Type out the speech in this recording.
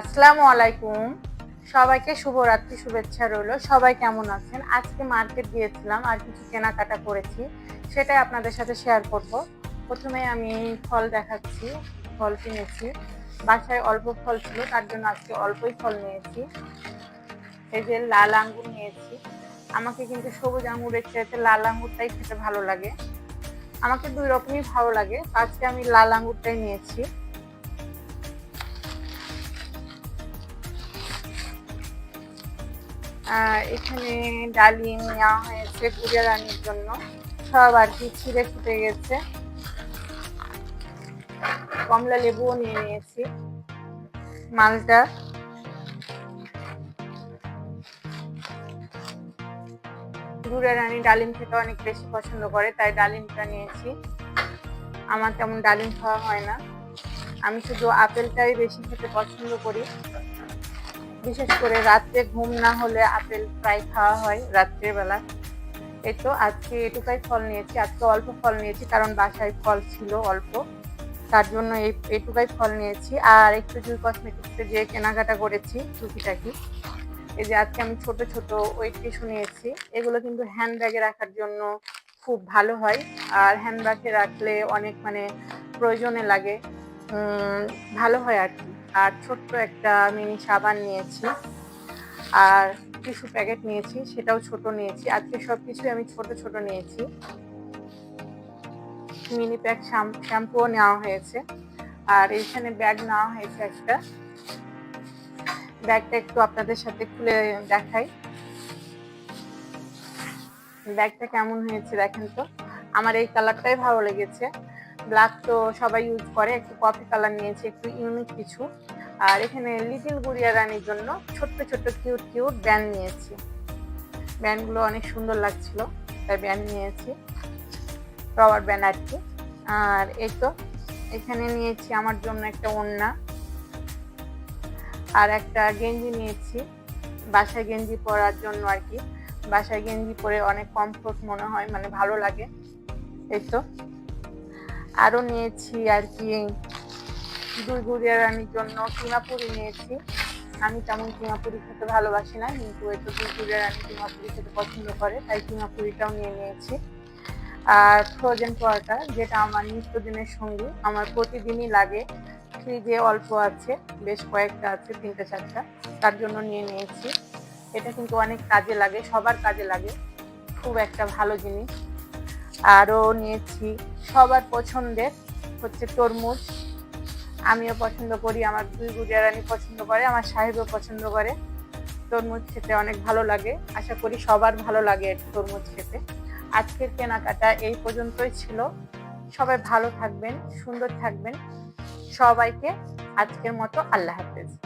আসসালামু আলাইকুম। সবাইকে শুভরাত্রি, শুভেচ্ছা রইল। সবাই কেমন আছেন? আজকে মার্কেট গিয়েছিলাম আর কিছু কেনাকাটা করেছি, সেটাই আপনাদের সাথে শেয়ার করব। প্রথমে আমি ফল দেখাচ্ছি, ফল কিনেছি। বাসায় অল্প ফল ছিল, তার জন্য আজকে অল্পই ফল নিয়েছি। এই যে লাল আঙ্গুর নিয়েছি। আমাকে কিন্তু সবুজ আঙ্গুরের চাইতে লাল আঙ্গুরটাই খেতে ভালো লাগে। আমাকে দুই রকমই ভালো লাগে। আজকে আমি লাল আঙ্গুরটাই নিয়েছি। এখানে ডালিম নেওয়া হয়েছে গুড়িয়া রানির জন্য। সব আর কি ছিঁড়ে ফুটে গেছে। কমলা লেবুও নিয়ে নিয়েছি। মালটা। গুড়িয়া রানী ডালিম খেতে অনেক বেশি পছন্দ করে, তাই ডালিমটা নিয়েছি। আমার তেমন ডালিম খাওয়া হয় না। আমি শুধু আপেলটাই বেশি খেতে পছন্দ করি। বিশেষ করে রাত্রে ঘুম না হলে আপেল প্রায় খাওয়া হয় রাত্রের বেলা। এই তো আজকে এটুকাই ফল নিয়েছি, আজকে অল্প ফল নিয়েছি কারণ বাসায় ফল ছিল অল্প। তার জন্য এই, এটুকাই ফল নিয়েছি। আর একটু জুই কসমেটিক্সে যে কেনাকাটা করেছি, টুকিটাকি। এই যে আজকে আমি ছোট ছোট ওয়েট টিস্যু নিয়েছি। এগুলো কিন্তু হ্যান্ড ব্যাগে রাখার জন্য খুব ভালো হয়। আর হ্যান্ড ব্যাগে রাখলে অনেক মানে প্রয়োজনে লাগে। ভালো হয় আর কি। আর ছোট্ট একটা মিনি সাবান নিয়েছি আর টিস্যু প্যাকেট নিয়েছি, সেটাও ছোট নিয়েছি। আজকে সব কিছুই আমি ছোট ছোট নিয়েছি। মিনি প্যাক শ্যাম্পুও নেওয়া হয়েছে। আর এইখানে ব্যাগ নেওয়া হয়েছে একটা। ব্যাগটা একটু আপনাদের সাথে খুলে দেখাই। ব্যাগটা কেমন হয়েছে দেখেন তো। আমার এই কালারটাই ভালো লেগেছে। ব্ল্যাক তো সবাই ইউজ করে, একটু কফি কালার নিয়েছি, একটু ইউনিক কিছু। আর এখানে লিটিল গুড়িয়া রানীর জন্য ছোট্ট ছোট্ট কিউট কিউট ব্যান্ড নিয়েছি। ব্যান্ডগুলো অনেক সুন্দর লাগছিল, তাই ব্যান্ড নিয়েছি। রবার ব্যান্ড আর কি। আর এই তো, এখানে নিয়েছি আমার জন্য একটা ওড়না। আর একটা গেঞ্জি নিয়েছি, বাসায় গেঞ্জি পরার জন্য আর কি। বাসায় গেঞ্জি পরে অনেক কমফোর্ট মনে হয় মানে ভালো লাগে। এই তো। আরও নিয়েছি আর কি। দুই গুড়িয়া রানির জন্য কিমাপুরি নিয়েছি। আমি তেমন কিমাপুরি খেতে ভালোবাসি না, কিন্তু একটু দুই গুড়িয়া রানি কিমাপুরি খেতে পছন্দ করে, তাই কিমাপুরিটাও নিয়ে নিয়েছি। আর ফ্রোজেন পরোটা, যেটা আমার নিত্যদিনের সঙ্গী, আমার প্রতিদিনই লাগে। ফ্রিজে অল্প আছে, বেশ কয়েকটা আছে, তিনটে চারটা, তার জন্য নিয়ে নিয়েছি। এটা কিন্তু অনেক কাজে লাগে, সবার কাজে লাগে। খুব একটা ভালো জিনিস। আরও নিয়েছি। সবার পছন্দের হচ্ছে তরমুজ। আমিও পছন্দ করি, আমার দুই গুজারানি পছন্দ করে, আমার সাহেবও পছন্দ করে। তরমুজ খেতে অনেক ভালো লাগে। আশা করি সবার ভালো লাগে তরমুজ খেতে। আজকের কেনাকাটা এই পর্যন্তই ছিল। সবাই ভালো থাকবেন, সুন্দর থাকবেন। সবাইকে আজকের মতো আল্লাহ হাফেজ।